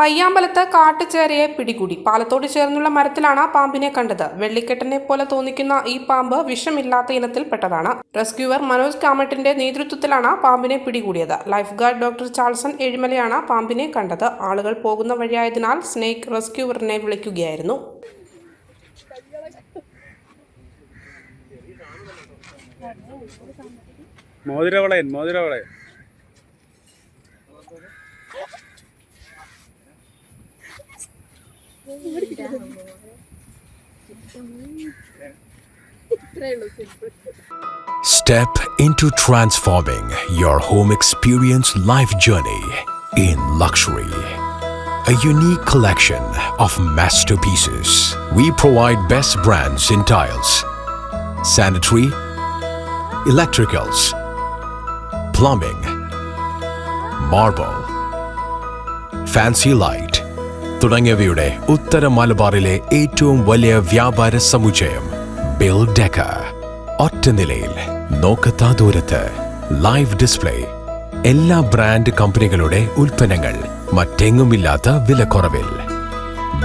പയ്യാമ്പലത്ത് കാട്ടുചേരയെ പിടികൂടി. പാലത്തോട് ചേർന്നുള്ള മരത്തിലാണ് പാമ്പിനെ കണ്ടത്. വെള്ളിക്കെട്ടനെ പോലെ തോന്നിക്കുന്ന ഈ പാമ്പ് വിഷമില്ലാത്ത ഇനത്തിൽപ്പെട്ടതാണ് റെസ്ക്യൂവർ മനോജ് കാമട്ടിന്റെ നേതൃത്വത്തിലാണ് പാമ്പിനെ പിടികൂടിയത്. ലൈഫ് ഗാർഡ് ഡോക്ടർ ചാൾസൺ എഴിമലയാണ് പാമ്പിനെ കണ്ടത്. ആളുകൾ പോകുന്ന വഴിയായതിനാൽ സ്നേക്ക് റെസ്ക്യൂവറിനെ വിളിക്കുകയായിരുന്നു. മോതിരവളയൻ മോതിരവളയൻ. Step into transforming your home experience life journey in luxury. A unique collection of masterpieces. We provide best brands in tiles, sanitary, electricals, plumbing, marble, fancy light, തുടങ്ങിയവയുടെ ഉത്തര മലബാറിലെ ഏറ്റവും വലിയ വ്യാപാര സമുച്ചയം ബിൽ ഡെക്ക ഒറ്റ നിലയിൽ നോക്കത്താ ദൂരത്ത് ലൈവ് ഡിസ്പ്ലേ എല്ലാ ബ്രാൻഡ് കമ്പനികളുടെ ഉൽപ്പന്നങ്ങൾ മറ്റെങ്ങുമില്ലാത്ത വിലക്കുറവിൽ.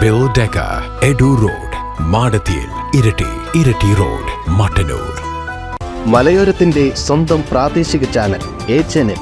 ബിൽ ഡെക്ക എഡു റോഡ് മാടത്തിയിൽ ഇരട്ടി ഇരട്ടി റോഡ് മട്ടന്നൂർ. മലയോരത്തിന്റെ സ്വന്തം പ്രാദേശിക ചാനൽ എ ചാനൽ